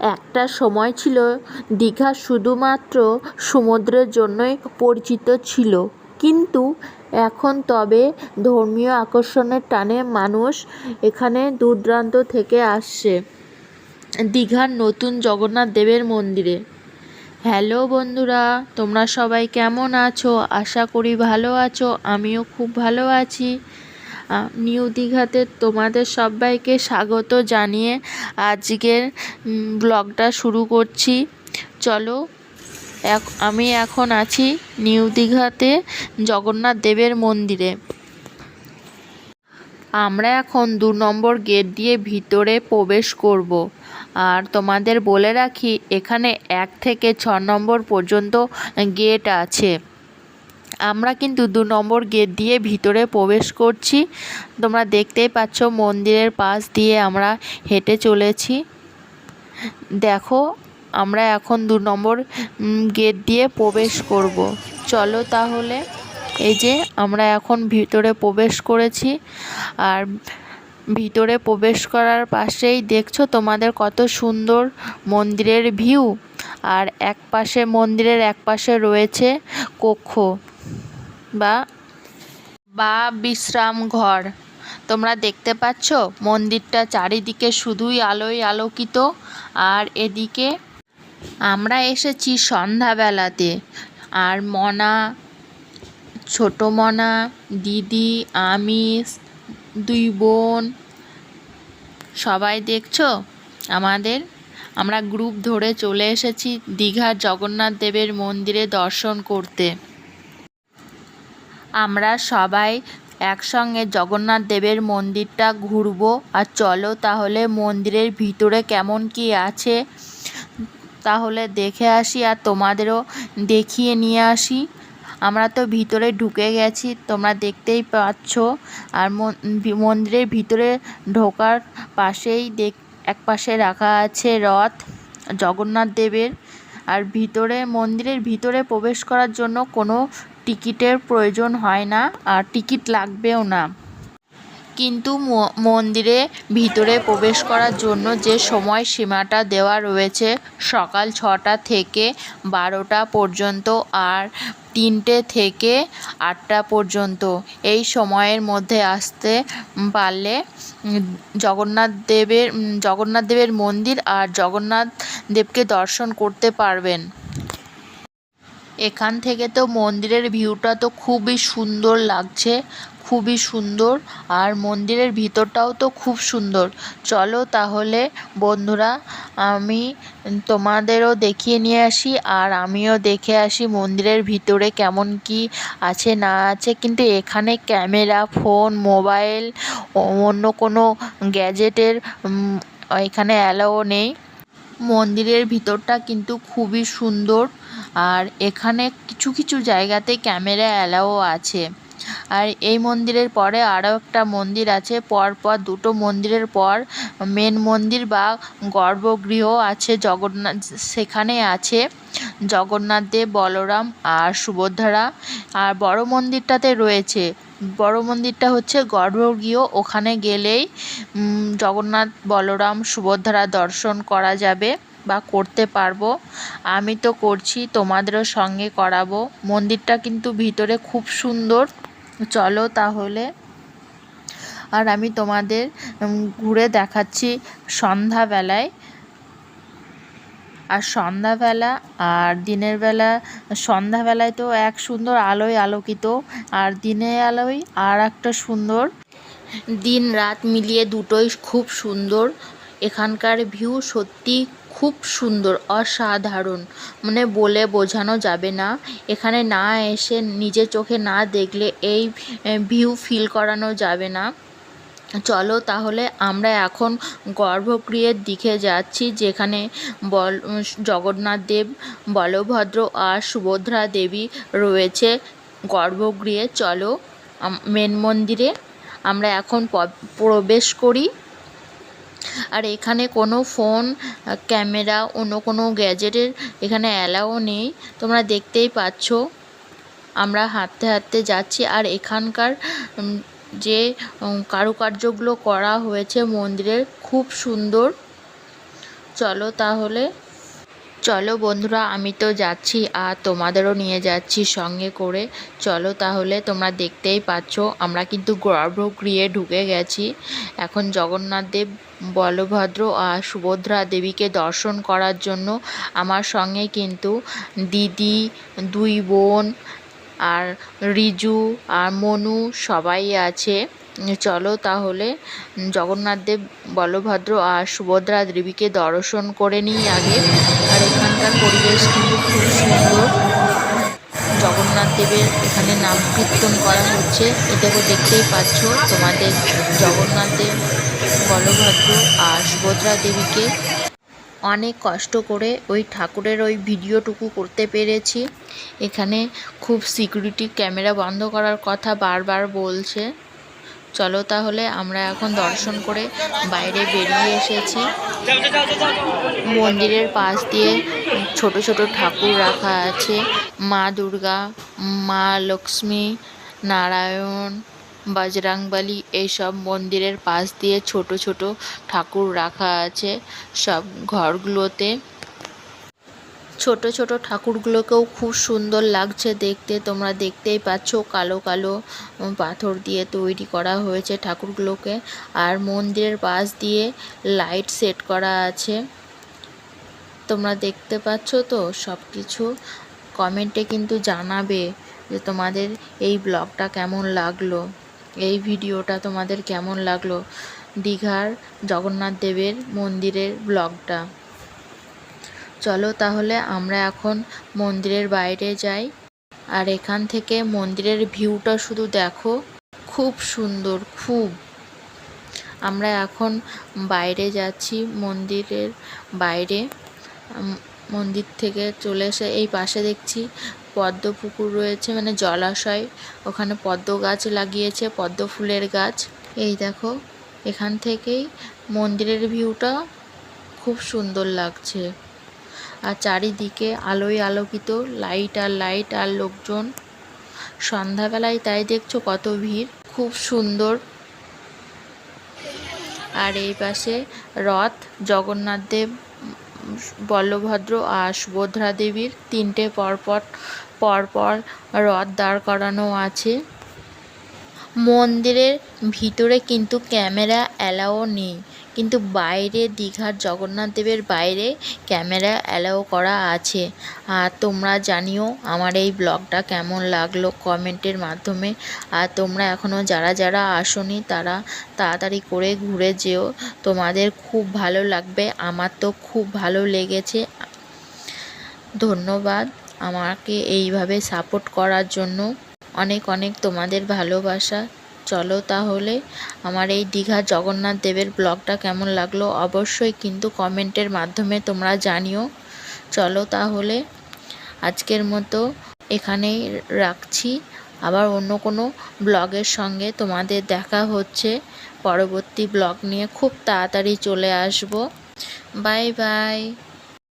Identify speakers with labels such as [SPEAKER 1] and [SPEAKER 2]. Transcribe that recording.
[SPEAKER 1] একটা সময় ছিল, দীঘা শুধুমাত্র সমুদ্রের জন্যই পরিচিত ছিল। কিন্তু এখন তবে ধর্মীয় আকর্ষণের টানে মানুষ এখানে দূরদূরান্ত থেকে আসছে। দীঘার নতুন জগন্নাথ দেবের মন্দিরে। হ্যালো বন্ধুরা, তোমরা সবাই কেমন আছো? আশা করি ভালো আছো, আমিও খুব ভালো আছি। নিউ দীঘাতে তোমাদের সবাইকে স্বাগত জানিয়ে আজকের ব্লগটা শুরু করছি। চলো, এক, আমি এখন আছি নিউ দীঘাতে জগন্নাথ দেবের মন্দিরে। আমরা এখন দু নম্বর গেট দিয়ে ভিতরে প্রবেশ করব। আর তোমাদের বলে রাখি, এখানে এক থেকে ছ নম্বর পর্যন্ত গেট আছে। আমরা কিন্তু দু নম্বর গেট দিয়ে ভিতরে প্রবেশ করছি। তোমরা দেখতেই পাচ্ছ মন্দিরের পাশ দিয়ে আমরা হেঁটে চলেছি। দেখো, আমরা এখন দু নম্বর গেট দিয়ে প্রবেশ করব। চলো তাহলে, এই যে আমরা এখন ভিতরে প্রবেশ করেছি। আর ভিতরে প্রবেশ করার পাশেই দেখছ তোমাদের কত সুন্দর মন্দিরের ভিউ। আর এক পাশে মন্দিরের এক পাশে রয়েছে কক্ষ। বা বা বিশ্রাম ঘর। তোমরা দেখতে পাচ্ছ, মন্দিরটা চারিদিকে শুধুই আলোয় আলোকিত। আর এদিকে আমরা এসেছি সন্ধ্যাবেলাতে। আর মনা, ছোট মনা, দিদি আমি দুই বোন, সবাই দেখছ? আমাদের, আমরা গ্রুপ ধরে চলে এসেছি দীঘার জগন্নাথ দেবের মন্দিরে দর্শন করতে। আমরা সবাই একসঙ্গে জগন্নাথ দেবের মন্দিরটা ঘুরবো। আর চলো তাহলে মন্দিরের ভিতরে কেমন কি আছে, তাহলে দেখে আসি আর তোমাদেরও দেখিয়ে নিয়ে আসি। আমরা তো ভিতরে ঢুকে গেছি, তোমরা দেখতেই পাচ্ছ। আর মন- মন্দিরের ভিতরে ঢোকার পাশেই দেখ, এক পাশে রাখা আছে রথ জগন্নাথ দেবের। আর ভিতরে, মন্দিরের ভিতরে প্রবেশ করার জন্য কোনো টিকিটের প্রয়োজন হয় না আর টিকিট লাগবেও না। কিন্তু মন্দিরে ভিতরে প্রবেশ করার জন্য যে সময় সীমাটা দেওয়া রয়েছে সকাল ছটা থেকে বারোটা পর্যন্ত আর তিনটে থেকে আটটা পর্যন্ত, এই সময়ের মধ্যে আসতে পারলে জগন্নাথ দেবের জগন্নাথ দেবের মন্দির আর জগন্নাথ দেবকে দর্শন করতে পারবেন। এখান থেকে তো মন্দিরের ভিউটা তো খুবই সুন্দর লাগছে, খুবই সুন্দর। আর মন্দিরের ভিতরটাও তো খুব সুন্দর। চলো তাহলে বন্ধুরা, আমি তোমাদেরও দেখিয়ে নিয়ে আসি, আর আমিও দেখে আসি মন্দিরের ভিতরে কেমন কি আছে, না আছে। কিন্তু এখানে ক্যামেরা, ফোন, মোবাইল অন্য কোনো গ্যাজেটের এখানে অ্যালাও নেই। মন্দিরের ভিতরটা কিন্তু খুবই সুন্দর। আর এখানে কিছু কিছু জায়গাতে ক্যামেরা অ্যালাও আছে। আর এই মন্দিরের পরে আরও একটা মন্দির আছে, পরপর দুটো মন্দিরের পর মেন মন্দির বা গর্ভগৃহ আছে জগন্নাথ, সেখানে আছে জগন্নাথ দেব, বলরাম আর সুভদ্রা। আর বড় মন্দিরটাতে রয়েছে, বড় মন্দিরটা হচ্ছে গর্ভগৃহ, ওখানে গেলেই জগন্নাথ, বলরাম, সুভদ্রা দর্শন করা যাবে। বা করতে পারব, আমি তো করছি, তোমাদেরও সঙ্গে করাবো। মন্দিরটা কিন্তু ভিতরে খুব সুন্দর। চলো তাহলে। আর আমি তোমাদের ঘুরে দেখাচ্ছি সন্ধ্যাবেলায়। আর সন্ধ্যাবেলা আর দিনের বেলা, সন্ধ্যাবেলায় তো এক সুন্দর আলোয় আলোকিত। আর দিনের আলোয় আর একটা সুন্দর। দিন রাত মিলিয়ে দুটোই খুব সুন্দর। এখানকার ভিউ সত্যি খুব সুন্দর, অসাধারণ। মানে বলে বোঝানো যাবে না। এখানে না এসে নিজের চোখে না দেখলে এই ভিউ ফিল করানো যাবে না। চলো তাহলে আমরা এখন গর্ভগৃহের দিকে যাচ্ছি, যেখানে বল জগন্নাথ দেব, বলভদ্র আর সুভদ্রা দেবী রয়েছে গর্ভগৃহে। চলো মেন মন্দিরে। আমরা এখন প্রবেশ করি। আর এখানে কোনো ফোন ক্যামেরা, অন্য কোনো গ্যাজেটের এখানে অ্যালাও নেই। তোমরা দেখতেই পাচ্ছ। আমরা হাঁটতে হাঁটতে যাচ্ছি আর এখানকার যে কারুকার্যগুলো করা হয়েছে মন্দিরের, খুব সুন্দর। চলো তাহলে চলো বন্ধুরা, আমি তো যাচ্ছি আর তোমাদেরও নিয়ে যাচ্ছি সঙ্গে করে। চলো তাহলে তোমরা দেখতেই পাচ্ছ, আমরা কিন্তু গর্ভগৃহে ঢুকে গেছি। এখন জগন্নাথ দেব, বলভদ্র আর সুভদ্রা দেবীকে দর্শন করার জন্য আমার সঙ্গে কিন্তু দিদি, দুই বোন আর রিজু আর মনু সবাই আছে। চলো তাহলে, জগন্নাথ দেব, বলভদ্র আর সুভদ্রা দেবীকে দর্শন করে নিই আগে। আর এখানকার পরিবেশ কিন্তু খুব সুন্দর। জগন্নাথ দেবের এখানে নাম কীর্তন করা হচ্ছে। এটাকে দেখতেই পাচ্ছ তোমাদের জগন্নাথ দেব, বলভদ্র আর সুভদ্রা দেবীকে। অনেক কষ্ট করে ওই ঠাকুরের ওই ভিডিওটুকু করতে পেরেছি। এখানে খুব সিকিউরিটি ক্যামেরা বন্ধ করার কথা বারবার বলছে। চলো তাহলে আমরা এখন দর্শন করে বাইরে বেরিয়ে এসেছি। মন্দিরের পাশ দিয়ে ছোট ছোট ঠাকুর রাখা আছে। মা দুর্গা, মা লক্ষ্মী, নারায়ণ, বজরাংবলী এইসব মন্দিরের পাশ দিয়ে ছোট ছোট ঠাকুর রাখা আছে সব ঘরগুলোতে। ছোট ছোট ঠাকুরগুলোকেও খুব সুন্দর লাগছে দেখতে। তোমরা দেখতেই পাচ্ছ কালো কালো পাথর দিয়ে তৈরি করা হয়েছে ঠাকুরগুলোকে। আর মন্দিরের পাশ দিয়ে লাইট সেট করা আছে। তোমরা দেখতে পাচ্ছ তো সব কিছু কমেন্টে কিন্তু জানাবে যে তোমাদের এই ব্লগটা কেমন লাগল? এই ভিডিওটা তোমাদের কেমন লাগল? দীঘার জগন্নাথ দেবের মন্দিরের ব্লগটা। চলো তাহলে আমরা এখন মন্দিরের বাইরে যাই। আর এখান থেকে মন্দিরের ভিউটা শুধু দেখো। খুব সুন্দর, খুব। আমরা এখন বাইরে যাচ্ছি মন্দিরের বাইরে। মন্দির থেকে চলে এসে এই পাশে দেখছি পদ্ম পুকুর রয়েছে মানে জলাশয়। ওখানে পদ্ম গাছ লাগিয়েছে, পদ্ম ফুলের গাছ। এই দেখো, এখান থেকেই মন্দিরের ভিউটা খুব সুন্দর লাগছে। আর চারিদিকে আলোয় আলোকিত লাইট আর লাইট আর লোকজন। সন্ধ্যাবেলায় তাই দেখছ কত ভিড়, খুব সুন্দর। আর এই পাশে রথ, জগন্নাথ দেব বলভদ্র আর সুভদ্রা দেবীর তিনটে পরপর পরপর রথ দাঁড় করানো আছে। মন্দিরের ভিতরে কিন্তু ক্যামেরা অ্যালাও নেই। কিন্তু বাইরে দীঘার জগন্নাথ দেবের বাইরে ক্যামেরা অ্যালাও করা আছে। আর তোমরা জানিও আমার এই ব্লগটা কেমন লাগল কমেন্টের মাধ্যমে। আর তোমরা এখনও যারা যারা আসোনি তারা তাড়াতাড়ি করে ঘুরে যেও। তোমাদের খুব ভালো লাগবে, আমার তো খুব ভালো লেগেছে। ধন্যবাদ আমাকে এইভাবে সাপোর্ট করার জন্য। অনেক অনেক তোমাদের ভালোবাসা। চলো তাহলে আমার এই দীঘা জগন্নাথ দেবের ব্লগটা কেমন লাগল অবশ্যই কিন্তু কমেন্টের মাধ্যমে তোমরা জানিও। চলো তাহলে আজকের মতো এখানেই রাখছি। আবার অন্য কোনো ব্লগের সঙ্গে তোমাদের দেখা হচ্ছে। পরবর্তী ব্লগ নিয়ে খুব তাড়াতাড়ি চলে আসব। Bye bye.